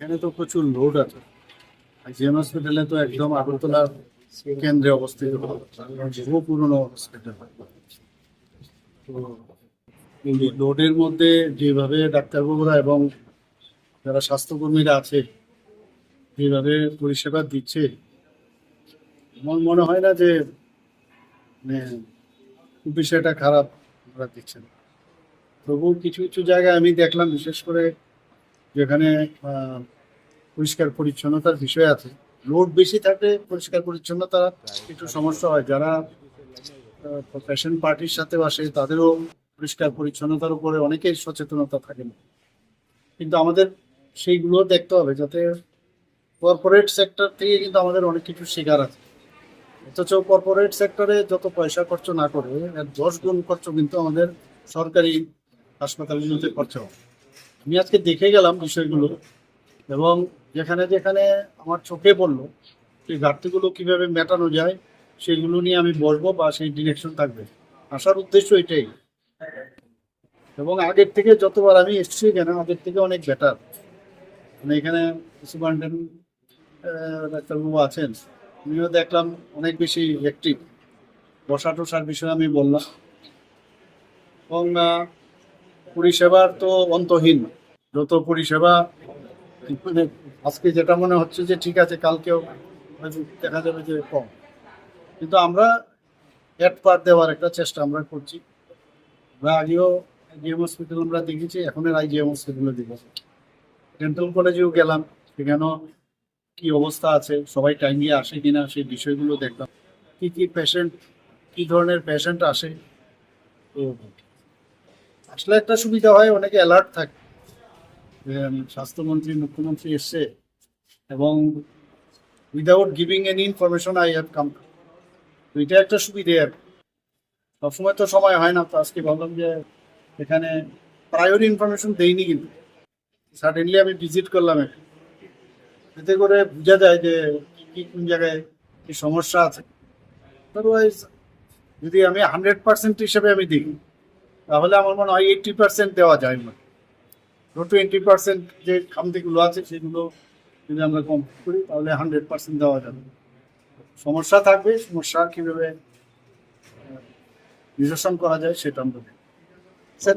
এখানে তো প্রচুর লোড আছে। জিএম হসপিটালে তো একদম আগরতলা কেন্দ্রে অবস্থিত। বহু পুরনো হসপিটাল তো লোডের মধ্যে যেভাবে ডাক্তারবাবুরা এবং যারা স্বাস্থ্যকর্মীরা আছে, যেভাবে পরিষেবা দিচ্ছে, আমার মনে হয় না যে মানে বিষয়টা খারাপ ওরা দিচ্ছেন তবুও কিছু কিছু জায়গায় আমি দেখলাম, বিশেষ করে যেখানে পরিষ্কার পরিচ্ছন্নতার বিষয় আছে। লোড বেশি থাকলে পরিষ্কার পরিচ্ছন্নতা একটু সমস্যা হয়। যারা ফ্যাশন পার্টির সাথে আসে তাদেরও পরিষ্কার পরিচ্ছন্নতার উপরে অনেকেই সচেতনতা থাকে না। কিন্তু আমাদের সেইগুলো দেখতে হবে যাতে কর্পোরেট সেক্টর থেকে কিন্তু আমাদের অনেক কিছু শেখার আছে। অথচ কর্পোরেট সেক্টরে যত পয়সা খরচ না করে দশ গুণ খরচ কিন্তু আমাদের সরকারি হাসপাতালগুলোতে খরচ হয় আমি আজকে দেখে গেলাম বিষয়গুলো এবং যেখানে যেখানে আমার চোখে পড়ল সেই ঘাটতিগুলো কীভাবে মেটানো যায়, সেগুলো নিয়ে আমি বসবো বা সেই ডিরেকশন থাকবে। আসার উদ্দেশ্য এটাই। এবং আগের থেকে যতবার আমি এসেছি এখানে, আগের থেকে অনেক বেটার মানে এখানে ডাক্তারবাবু আছেন, উনিও দেখলাম অনেক বেশি অ্যাক্টিভ বসা টসার বিষয়ে আমি বললাম। এবং পরিষেবার তো অন্তহীন। যত পরিষেবা মানে আজকে যেটা মনে হচ্ছে যে ঠিক আছে, কালকেও দেখা যাবে যে কম। কিন্তু আমরা এট পার দেওয়ার একটা চেষ্টা আমরা করছি। আমরা আগেও জিএম হসপিটাল আমরা দেখেছি, এখন আর আইজিএম হসপিটালে দেখেছি। ডেন্টাল কলেজেও গেলাম, সেখানেও কি অবস্থা আছে, সবাই টাইম টাইমে আসে কিনা, সেই বিষয়গুলো দেখলাম। কি কি পেশেন্ট কি ধরনের পেশেন্ট আসে, তো আসলে একটা সুবিধা হয়, অনেকে অ্যালার্ট থাকে। স্বাস্থ্যমন্ত্রী, মুখ্যমন্ত্রী এসছে এবং without giving any information I have come তো এটা একটা সুবিধে আর সবসময় তো সময় হয় না, তো আজকে ভাবলাম যে এখানে প্রায়োর ইনফরমেশন দেইনি কিন্তু। সাডেনলি আমি ভিজিট করলাম একটু এতে করে বোঝা যায় যে কি কোন জায়গায় কি সমস্যা আছে। আদারওয়াইজ যদি আমি হান্ড্রেড পার্সেন্ট হিসেবে আমি দেখি, তাহলে আমার মনে হয় এইটটি পার্সেন্ট দেওয়া যায় না টোয়েন্টি পার্সেন্ট যে খামতিগুলো আছে, সেগুলো যদি আমরা কম করি, তাহলে হান্ড্রেড পার্সেন্ট দেওয়া যাবে। সমস্যা থাকবে, সমস্যা কীভাবে নিরসন করা যায় সেটা আমরা স্যার